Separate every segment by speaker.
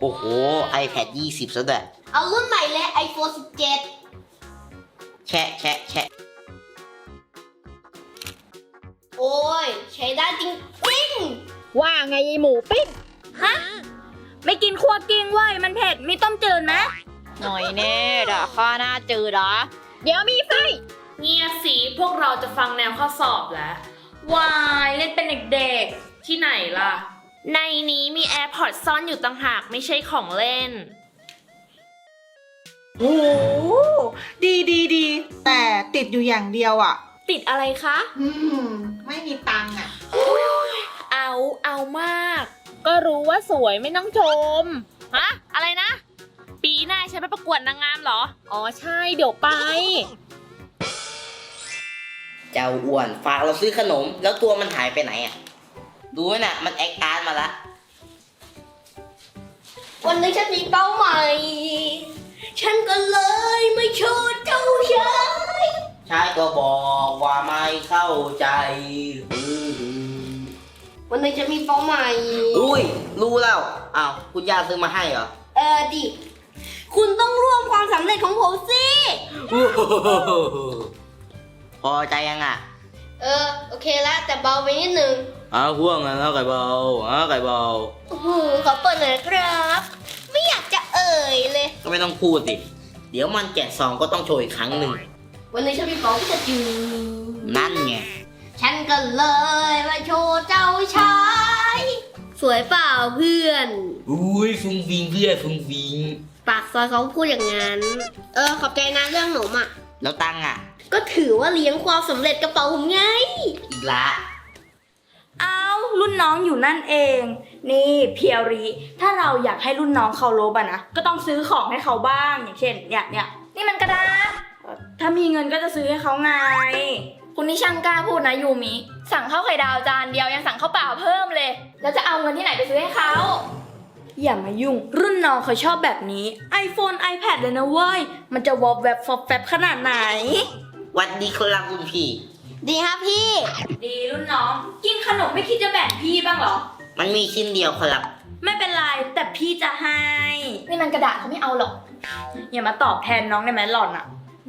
Speaker 1: โอ้โห iPad 20ซะด้วย
Speaker 2: เอารุ่นใหม่เลย iPhone 17
Speaker 1: แชะแชะแชะ
Speaker 2: โอ้ย ใช้ได้จริงจริง
Speaker 3: ว่าไงยายหมูปิ้งฮะ ไม่กินคั่วกิ้งเว้ย มันเผ็ด มีต้มจืดนะ หน่อยแน่ด่าข้าหน้าจืดเหรอเดี๋ยวมีไส้
Speaker 4: เงียบสิพวกเราจะฟังแนวข้อสอบแล้ววายเล่นเป็นเด็กๆ ที่ไหนล่ะ ในนี้มี AirPods ซ่อนอยู่ต่างหากไม่ใช่ของเล่น
Speaker 5: โอ้โหดีดีดี แต่ติดอยู่อย่างเดียวอะ
Speaker 4: ติดอะไรคะ
Speaker 5: อืม ไม่มีตังค์อะ
Speaker 4: เอาเอามาก
Speaker 3: ก็รู้ว่าสวยไม่ต้องชม
Speaker 4: ฮะ อะไรนะ ปีหน้าฉันไปประกวดนางงามเหรอ
Speaker 3: อ๋อใช่เดี๋ยวไป
Speaker 1: เจ้าอ้วนฝากเราซื้อขนม แล้วตัวมันหายไปไหนอะ ดูไหมน่ะ มันแอคอาร์ตมาละ
Speaker 2: วันหนึงฉันมีเป้าหมายฉันก็เลยไม่โชว์เจ้าชาย
Speaker 1: ชายก็บอกว่าไม่เข้าใจอือ
Speaker 2: วันหนึงฉันมีเป้าหมาย
Speaker 1: อุ้ย รู้แล้ว อ้าว คุณย่าซื้อมาให้เหรอ
Speaker 2: เออดิ คุณต้องร่วมความสำเร็จของผมสิ
Speaker 1: พอใจยังอะ
Speaker 2: เออ โอเคแล้วแต่เบาไปนิดนึง
Speaker 1: อ้าวพ่วงกันแล้วไก่เบาอ้าวไก่เบา
Speaker 2: โอ้โหขอเปิดหน่อยนะครับ ไม่อยากจะเอ่ยเลย
Speaker 1: ก็ไม่ต้องพูดสิ เดี๋ยวมันแกะซองก็ต้องโชว์อีกครั้งหนึ่ง
Speaker 2: วันนี้ฉันมีเป้าที่จะจื
Speaker 1: นั่นไง
Speaker 2: ฉันก็เลยมาโชว์เจ้าชาย สวยเปล่าเพื่อน
Speaker 1: อุ้ยฟุ้งฟิงเพื่อนฟุ้งฟิง
Speaker 2: ปากซอยเขาพูดอย่างนั้น เออขอบใจนะเรื่องหนมอะ
Speaker 1: แล้วตังค์อะ
Speaker 2: ก็ถือว่าเลี้ยงความสำเร็จกระเป๋าผมไง
Speaker 1: อีกละ
Speaker 6: เอา รุ่นน้องอยู่นั่นเอง นี่เพียวรีถ้าเราอยากให้รุ่นน้องเคารพอะนะก็ต้องซื้อของให้เขาบ้างอย่างเช่นเนี่ยเนี่ยนี่มันกระดาษเอ่อถ้ามีเงินก็จะซื้อให้เขาไง
Speaker 3: คุณนี่ช่างกล้าพูดนะยูมิสั่งข้าวไข่ดาวจานเดียวยังสั่งข้าวเปล่าเพิ่มเลย แล้วจะเอาเงินที่ไหนไปซื้อให้เขา
Speaker 6: อย่ามายุ่ง รุ่นน้องเขาชอบแบบนี้ iPhone iPad เลยนะเว้ย มันจะวอบแวบฟอบแฟบขนาดไหน
Speaker 1: วันดีครับคุณพี่
Speaker 2: ดีครับพี่
Speaker 6: ดีรุ่นน้อง กินขนมไม่คิดจะแบ่งพี่บ้างเหรอ
Speaker 1: มันมีชิ้นเดียวครับ
Speaker 6: ไม่เป็นไร แต่พี่จะให้
Speaker 3: นี่มันกระดาษเขาไม่เอาหรอก
Speaker 6: อย่ามาตอบแทนน้องได้ไหมหล่อนอะ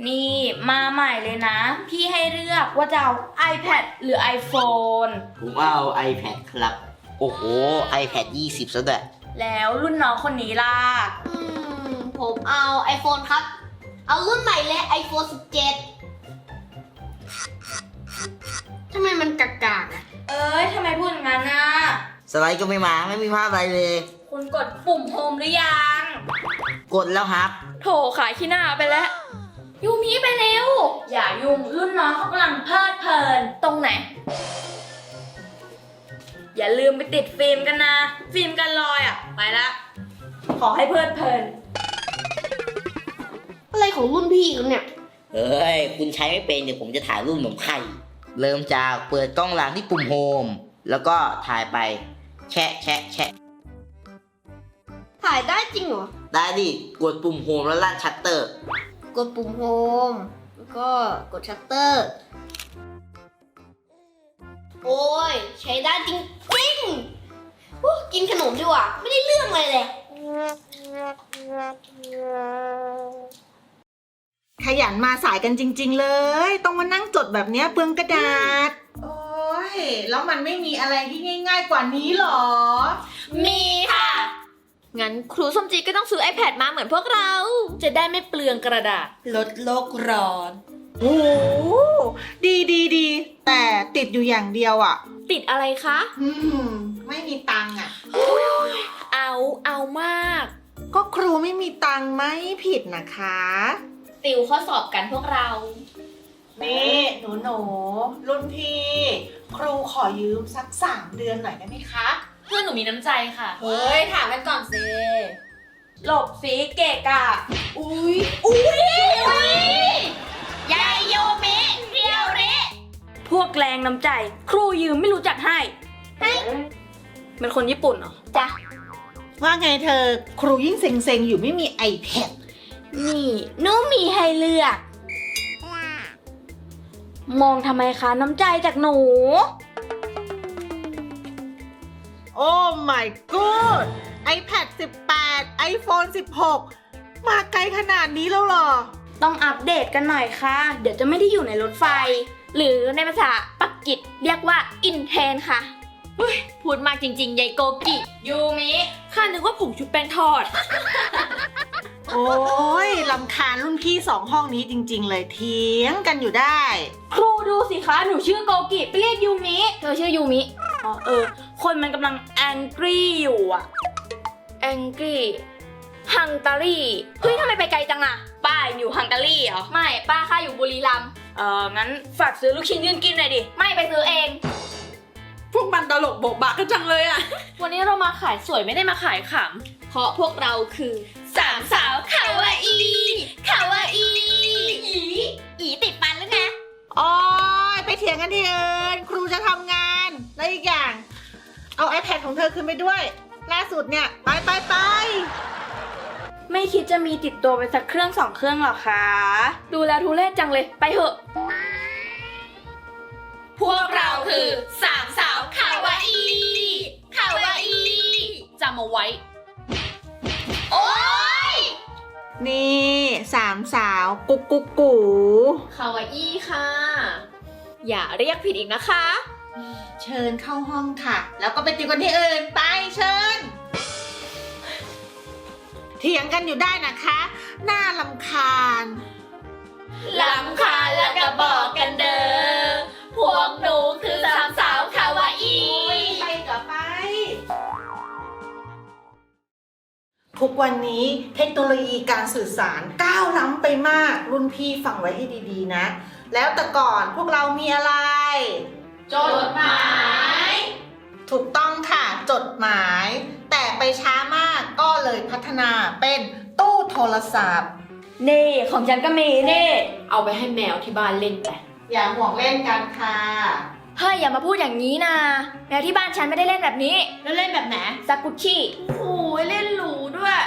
Speaker 6: นี่มาใหม่เลยนะ พี่ให้เลือกว่าจะเอา iPad หรือ iPhone
Speaker 1: ผมเอา iPad ครับ โอ้โห iPad 20ซะด้วย
Speaker 6: แล้วรุ่นน้องคนนี้ล่ะ
Speaker 2: อืม ผมเอา iPhone ครับ เอารุ่นใหม่เลย iPhone 17 ทำไมมันกากๆอะ
Speaker 6: เอ้ยทำไมพูดอย่างนั้นน่ะ
Speaker 1: สไลด์ก็ไม่มาไม่มีภาพอะไรเลย
Speaker 6: คุณกดปุ่มโฮมหรือยัง
Speaker 1: กดแล้วครับ
Speaker 3: โถขายขี้หน้าไปแล้ว ยูมิไปเร็ว
Speaker 6: อย่ายุ่งรุ่นน้องเขากำลังเพลิดเพลิน
Speaker 3: ตรงไหน
Speaker 6: อย่าลืมไปติดฟิล์มกันนะ ฟิล์มกันรอยอะไปละ ขอให้เพลิดเพลิน
Speaker 2: อะไรของรุ่นพี่กันเนี่ย
Speaker 1: เฮ้ย คุณใช้ไม่เป็นเดี๋ยวผมจะถ่ายรูปหนมไข่ เริ่มจากเปิดกล้องหลังที่ปุ่มโฮมแล้วก็ถ่ายไป แชะแชะแชะ
Speaker 2: ถ่ายได้จริงเหรอ
Speaker 1: ได้ดิ กดปุ่มโฮมแล้วลั่นชัตเตอร์
Speaker 2: กดปุ่มโฮมแล้วก็กดชัตเตอร์ โอ้ย ใช้ได้จริงจริงๆอู้กินขนมดีกว่า ไม่ได้เรื่องอะไรเลย
Speaker 5: ขยันมาสายกันจริง ๆ เลย ต้องมานั่งจดแบบเนี้ยเปลืองกระดาษ โอ้ย แล้วมันไม่มีอะไรที่ง่าย ๆ กว่านี้หรอ
Speaker 3: มีค่ะ งั้นครูส้มจีก็ต้องซื้อ iPad มาเหมือนพวกเรา
Speaker 4: จะได้ไม่เปลืองกระดาษ
Speaker 6: ลดโลกร้อน
Speaker 5: โอ้โหดีดีดีแต่ติดอยู่อย่างเดียวอะ
Speaker 3: ติดอะไรคะ
Speaker 5: อืม ไม่มีตังค์อะ
Speaker 4: เอาเอามาก
Speaker 5: ก็ครูไม่มีตังค์ไม่ผิดนะคะ
Speaker 3: ติวข้อสอบกันพวกเรา
Speaker 5: นี่หนูหนูๆรุ่นพี่ ครูขอยืมสักสามเดือนหน่อยได้ไหมคะ
Speaker 4: เพื่อนหนูมีน้ำใจค่ะ
Speaker 3: เฮ้ย ถามกันก่อนสิ
Speaker 6: หลบสีเกะกะ
Speaker 3: อุ้ยอุ้ยยายโยมิเรียวริ
Speaker 6: พวกแรงน้ำใจ ครูยืมไม่รู้จักให้เป็นคนญี่ปุ่นเหรอ
Speaker 3: จ้ะ
Speaker 5: ว่าไงเธอ ครูยิ่งเซ็งๆ อยู่ไม่มี iPad
Speaker 6: นี่หนูมีให้เลือก มองทำไมคะน้ำใจจากหนู
Speaker 5: โอ้ my god iPad 18 8 iPhone 16 มาไกลขนาดนี้แล้วเหรอ
Speaker 6: ต้องอัปเดตกันหน่อยค่ะ เดี๋ยวจะไม่ได้อยู่ในรถไฟ หรือในภาษาปักกิจเรียกว่าอินเทนค่ะ
Speaker 3: พูดมากจริงๆยายโกกิ
Speaker 6: ยูมิ
Speaker 4: ข้านึกว่าผงชุบแป้งทอด
Speaker 5: โอ้ยลำคาญรุ่นพี่สองห้องนี้จริง ๆ เลยเถียงกันอยู่ได้
Speaker 6: ครูดูสิคะ หนูชื่อโกกิไปเรียกยูมิ เธอชื่อยูมิ อ๋อเออ คนมันกำลังแองกี้อยู่อะแองกี้ฮังการีเฮ้ยทำไมไปไกลจังอะป้าอยู่ฮังการีเหรอ ไม่ ป้าข้าอยู่บุรีรัมย์เอองั้นฝากซื้อลูกชิ้นยืนกินหน่อยดิ ไม่ไปซื้อเอง
Speaker 4: พวกมันตลกโบกบากกันจังเลยอะวันนี้เรามาขายสวยไม่ได้มาขายข
Speaker 3: เพราะพวกเราคือ สามสาวคาวาอีคาวาอีอีอีติดฟันหรือไง
Speaker 5: โอ้ยไปเถียงกันที่อื่นครูจะทำงาน แล้วอีกอย่าง เอา iPad ของเธอขึ้นไปด้วย ล่าสุดเนี่ย ไปไปไป
Speaker 6: ไม่คิดจะมีติดตัวไปสักเครื่องสองเครื่องหรอคะ ดูแลทุเรศจังเลย ไปเถอะ
Speaker 3: พวกเราคือสามสาวคาวาอีคาวาอีำ
Speaker 4: จำเอาไว้
Speaker 5: นี่สามสาวกุ๊กกุ๊กกู
Speaker 3: คาวาอีค่ะ อย่าเรียกผิดอีกนะคะ
Speaker 5: เชิญเข้าห้องค่ะ แล้วก็ไปติวกันที่อื่นไปเชิญ เถียงกันอยู่ได้นะคะ น่าลำคาญ
Speaker 3: ลำคาญแล้วก็บอกกันเด้
Speaker 5: ทุกวันนี้เทคโนโลยีการสื่อสารก้าวล้ำไปมาก รุ่นพี่ฟังไว้ให้ดีๆนะ แล้วแต่ก่อนพวกเรามีอะไร
Speaker 3: จดหมาย
Speaker 5: ถูกต้องค่ะ จดหมาย แต่ไปช้ามากก็เลยพัฒนาเป็นตู้โทรศัพท์
Speaker 6: นี่ของฉันก็มีนี่
Speaker 4: เอาไปให้แมวที่บ้านเล่นไป
Speaker 5: อย่าห่วงเล่นกันค่ะ
Speaker 6: เฮ้ยอย่ามาพูดอย่างนี้นะแมวที่บ้านฉันไม่ได้เล่นแบบนี้
Speaker 4: แล้วเล่นแบบไหน
Speaker 6: ซากุชิโอ้ยเล่นหรู ด้วย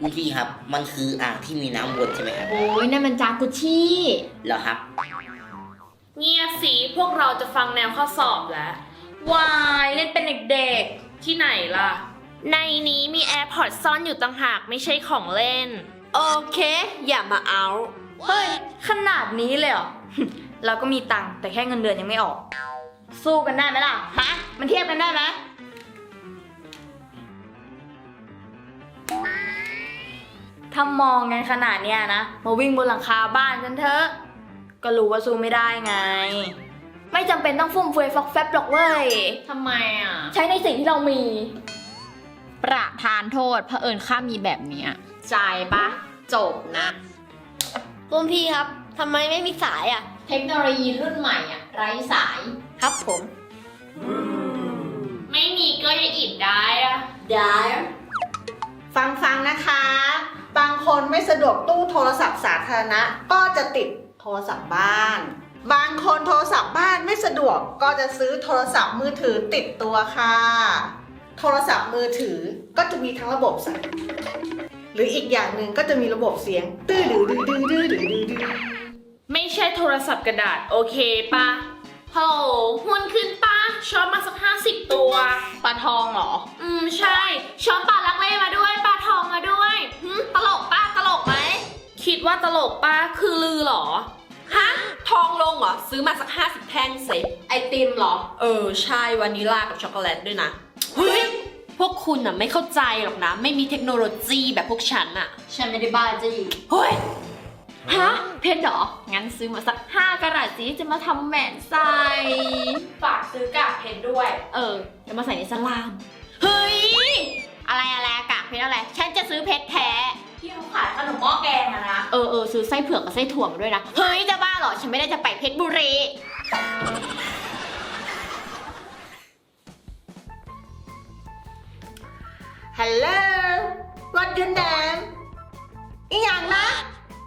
Speaker 1: คุณพี่ครับ มันคืออ่างที่มีน้ำวนใช่ไหมครับ
Speaker 3: โอ้ยนั่นมันจากุชิ
Speaker 1: เหรอครับ
Speaker 4: เงียบสิพวกเราจะฟังแนวข้อสอบแล้ววายเล่นเป็นเด็กๆ ที่ไหนล่ะ ในนี้มี AirPods ซ่อนอยู่ต่างหากไม่ใช่ของเล่น
Speaker 3: โอเค อย่ามาเอา
Speaker 6: เฮ้ย ขนาดนี้เลยเหรอ เราก็มีตังค์แต่แค่เงินเดือนยังไม่ออก สู้กันได้ไหมล่ะ ฮะ มันเทียบกันได้ไหม ถ้ามองกันขนาดเนี้ยนะ มาวิ่งบนหลังคาบ้านกันเถอะ ก็รู้ว่าสู้ไม่ได้ไง ไม่จำเป็นต้องฟุ่มเฟือยฟอกแฟบหรอกเว้ย
Speaker 4: ทำไมอะ
Speaker 6: ใช้ในสิ่งที่เรามี
Speaker 3: ประทานโทษเผอิญข้ามีแบบเนี้ยจ่ายปะจบนะ
Speaker 2: รุ่นพี่ครับทำไมไม่มีสายอะ
Speaker 3: เทคโนโลยีรุ่นใหม่อะ ไร้สาย
Speaker 2: ครับผม
Speaker 4: ไม่มีก็ยังอิดได้อะ
Speaker 2: ได้
Speaker 5: ฟังฟังๆนะคะบาง คนไม่สะดวกตู้โทรศัพท์สาธารณะ ก็จะติดโทรศัพท์บ้าน บางคนโทรศัพท์บ้านไม่สะดวกก็จะซื้อโทรศัพท์มือถือติดตัวค่ะ โทรศัพท์มือถือก็จะมีทั้งระบบสั่นหรืออีกอย่างหนึ่งก็จะมีระบบเสียง ตื้อดื้อดื้อดื้อดื้อดื้อดื้อ
Speaker 4: ไม่ใช่โทรศัพท์กระดาษโอเคปะฮัลโหลหุ้นขึ้นปะชอนมาสักห้าสิบตัว
Speaker 3: ปลาทองเหรอ
Speaker 4: อืมใช่ชอนป ตลกป้าคือลือเหรอ
Speaker 7: ฮะ ทองลงเหรอ ซื้อมาสักห้าสิบแท่งเสร็จ
Speaker 3: ไอติมเหรอ
Speaker 7: เออ ใช่วานิลลากับช็อกโกแลตด้วยนะ เฮ้ย พวกคุณน่ะไม่เข้าใจหรอกนะ ไม่มีเทคโนโลยีแบบพวกฉันน่ะ
Speaker 3: ฉันไม่ได้บ้าจี
Speaker 7: เฮ้ย
Speaker 3: ฮะ เพชรเหรอ งั้นซื้อมาสักห้ากะรัตสิจะมาทำแหวนใส่
Speaker 6: ฝากซื้อกากเพชรด้วย
Speaker 3: เออ จะมาใส่ในสลาม เฮ้ย อะไรอะไรอากาศเพชรอะไร ฉันจะซื้อเพชรแท้
Speaker 6: ที่เขาขายขนมหม้อแกงอะนะ
Speaker 3: เออเออซื้อไส้เผือกกับไส้ถั่วมาด้วยนะ เฮ้ยจะบ้าเหรอ ฉันไม่ได้จะไปเพชรบุรี
Speaker 5: ฮัลโหลวัดยืนแหนมอีหยังนะ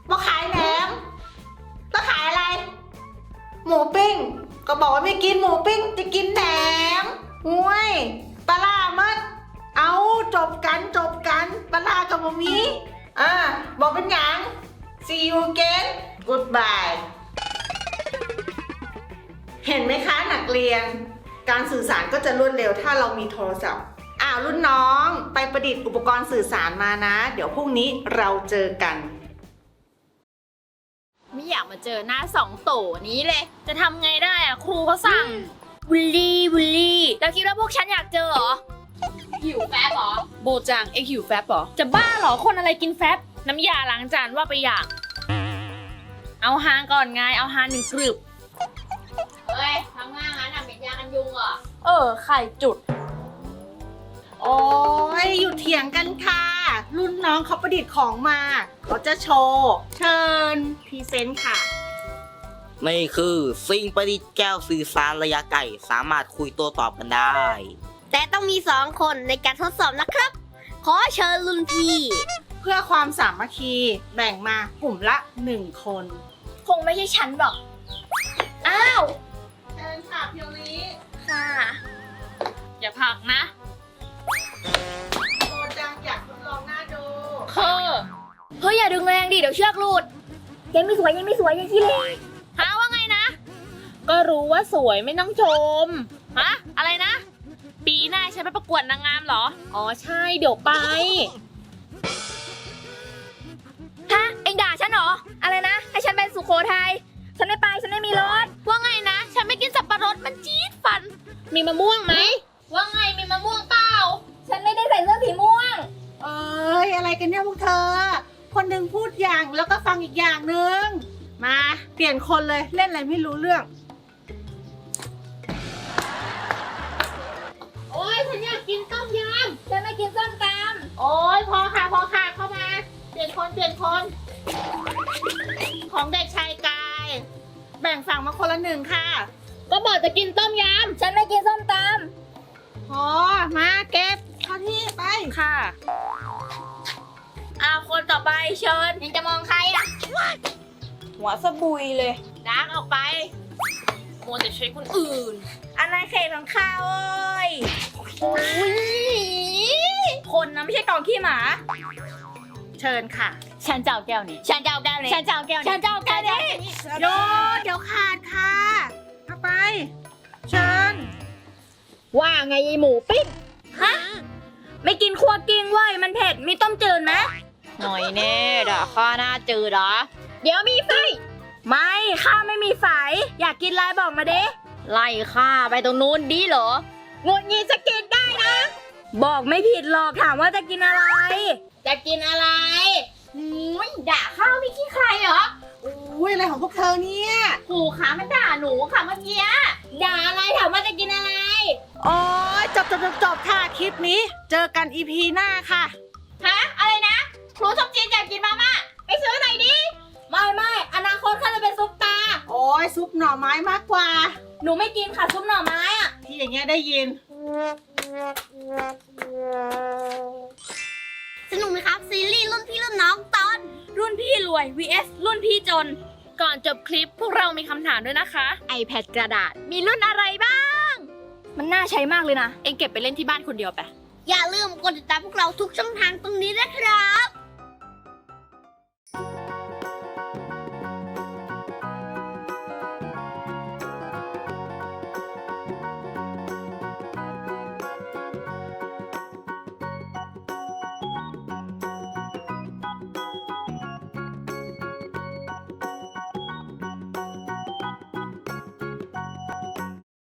Speaker 5: มาขายแหนมแล้วขายอะไร หมูปิ้ง ก็บอกว่าไม่กินหมูปิ้ง จะกินแหนมห้วยปลาล่ามัด เอาจบกันจบกันปลาล่ากับบะหมี่ อ่าบอกเป็นหยัง see you again goodbye เห็นไหมคะนักเรียน การสื่อสารก็จะรวดเร็วถ้าเรามีโทรศัพท์อะาวรุ่นน้องไปประดิษฐ์อุปกรณ์สื่อสารมานะ เดี๋ยวพรุ่งนี้เราเจอกัน
Speaker 3: ไม่อยากมาเจอหน้าสองโตนี้เลย
Speaker 4: จะทำไงได้อะครูเขาสั่ง
Speaker 3: บุลลี่บุลลี่ แล้วคิดว่าพวกฉันอยากเจอเหรอ
Speaker 4: หิวแฟบเหรอ โบจังเอ็กหิวแฟบเหรอ จะบ้าเหรอคนอะไรกินแฟบน้ำยาล้างจานว่าไปอย่าง เอาฮางก่อนไงเอาฮางหนึ่งกรึบ
Speaker 3: เฮ้ยทำงานงั้นทำเป็นยากันยุงเหรอ
Speaker 6: เออ ไข่จุด
Speaker 5: โอ้ยอยู่เถียงกันค่ะ รุ่นน้องเขาประดิษฐ์ของมาเขาจะโชว์ เชิญพรีเซนต์ค่ะ
Speaker 1: นี่คือสิ่งประดิษฐ์แก้วสื่อสารระยะไกลสามารถคุยโต้ตอบกันได้
Speaker 2: แต่ต้องมีสองคนในการทดสอบนะครับ ขอเชิญรุ่นพี่
Speaker 5: เพื่อความสามัคคีแบ่งมากลุ่มละหนึ่งคน
Speaker 3: คงไม่ใช่ฉันหรอก อ้าว
Speaker 5: เชิญค่ะเพียวลี
Speaker 3: ค่ะ
Speaker 4: อย่าผลักนะ
Speaker 5: โบจังอยากทดลองหน้าดู
Speaker 4: เคอ
Speaker 3: เฮ้ยอย่าดึงแรงดิเดี๋ยวเชือกหลุดยังไม่สวยยังไม่สวยยังขี้เล่น
Speaker 4: หาว่าไงนะ ก็รู้ว่าสวยไม่ต้องชม ฮะ อะไรนะ ปีหน้า ฉันไปประกวดนางงามเหรอ อ๋อใช่เดี๋ยวไป
Speaker 3: ฮะ เอ็งด่าฉันเหรอ อะไรนะ ให้ฉันเป็นสุโขทัย ฉันไม่ไป ฉันไม่มีรถ
Speaker 4: ว่าไงนะ ฉันไม่กินสับปะรดมันจี๊ดฟัน มีมะม่วงไหม ว่าไงมีมะม่วงเปล่า
Speaker 3: ฉันไม่ได้ใส่เสื้อสีม่วง
Speaker 5: เอ้ยอะไรกันเนี่ยพวกเธอ คนหนึ่งพูดอย่างแล้วก็ฟังอีกอย่างหนึ่งมา เปลี่ยนคนเลยเล่นอะไรไม่รู้เรื่อง
Speaker 4: ยฉันอยากกินต้มย
Speaker 3: ฉันไม่กินส้มตำ
Speaker 4: โอ้ยพอค่ะพอค่ะเข้ามาเปลี่ยนคนเปลี่ยนคน
Speaker 5: ของเด็กชายกาย แบ่งฝั่งมาคนละหนึ่งค่ะ
Speaker 4: ก็บอกจะกินต้มยำ
Speaker 3: ฉันไม่กินส้มต
Speaker 5: พอมาเก็บเข้าที่ไป
Speaker 6: ค่ะอาคนต่อไปเชิญำ
Speaker 3: ยังจะมองใครอะ
Speaker 6: หัวสบุยเลย
Speaker 4: ดักออกไปมัวแต่ใช้คนอื่น
Speaker 6: อันนั้นเขตของข้า ขี้หมา
Speaker 5: เชิญค่ะ
Speaker 3: ฉันจะเอาแก้วนี้ ฉันจะเอาแก้วนี้ ฉันจะเอาแก้วนี้ ฉันจะเอาแก้วนี้
Speaker 5: โยเดี๋ยวขาดค่ะเอาไป เชิญ
Speaker 3: ว่าไงยายหมูปิ้ง
Speaker 6: ไม่กินครัวกิ้งเว้ย มันเผ็ด มีต้มจืดไหม
Speaker 3: หน่อยแน่ด่าข้าหน้าจืดเหรอ เดี๋ยวมีไฟ
Speaker 6: ไม่ ข้าไม่มีไฝอยากกินอะไรบอกมาเด้
Speaker 3: ไล่ข้าไปตรงนู้นดีเหรอ งดงีจะกินได้นะ
Speaker 6: บอกไม่ผิดหรอกถามว่าจะกินอะไร
Speaker 3: จะกินอะไรอุ้ยด่าข้าวไม่ขี้ใครเหรอ
Speaker 5: อุ้ยอะไรของพวกเธอเนี่ย
Speaker 3: หูขามันด่าหนูค่ะเมื่อกี้ด่าอะไรถามว่าจะกินอะไร
Speaker 5: โอ้ยจบจบจบจบค่ะคลิปนี้ เจอกันอีพีหน้าค่ะ
Speaker 3: ฮะ อะไรนะครูสมจีนอยากกินมาม่าไปซื้อหน่อยดิ
Speaker 6: ไม่ไม่อนาคตข้าจะเป็นซุปตา
Speaker 5: โอ้ยซุปหน่อไม้มากกว่า
Speaker 6: หนูไม่กินค่ะซุปหน่อไม้อะ
Speaker 5: ที่อย่างเงี้ยได้ยิน
Speaker 2: สนุกไหมครับ ซีรีส์รุ่นพี่รุ่นน้องตอน
Speaker 6: รุ่นพี่รวย vs รุ่นพี่จน
Speaker 4: ก่อนจบคลิปพวกเรามีคำถามด้วยนะคะ
Speaker 3: iPad กระดาษมีรุ่นอะไรบ้าง
Speaker 6: มันน่าใช้มากเลยนะ
Speaker 4: เองเก็บไปเล่นที่บ้านคนเดียวไป
Speaker 2: อย่าลืมกดติดตามพวกเราทุกช่องทางตรงนี้นะครับ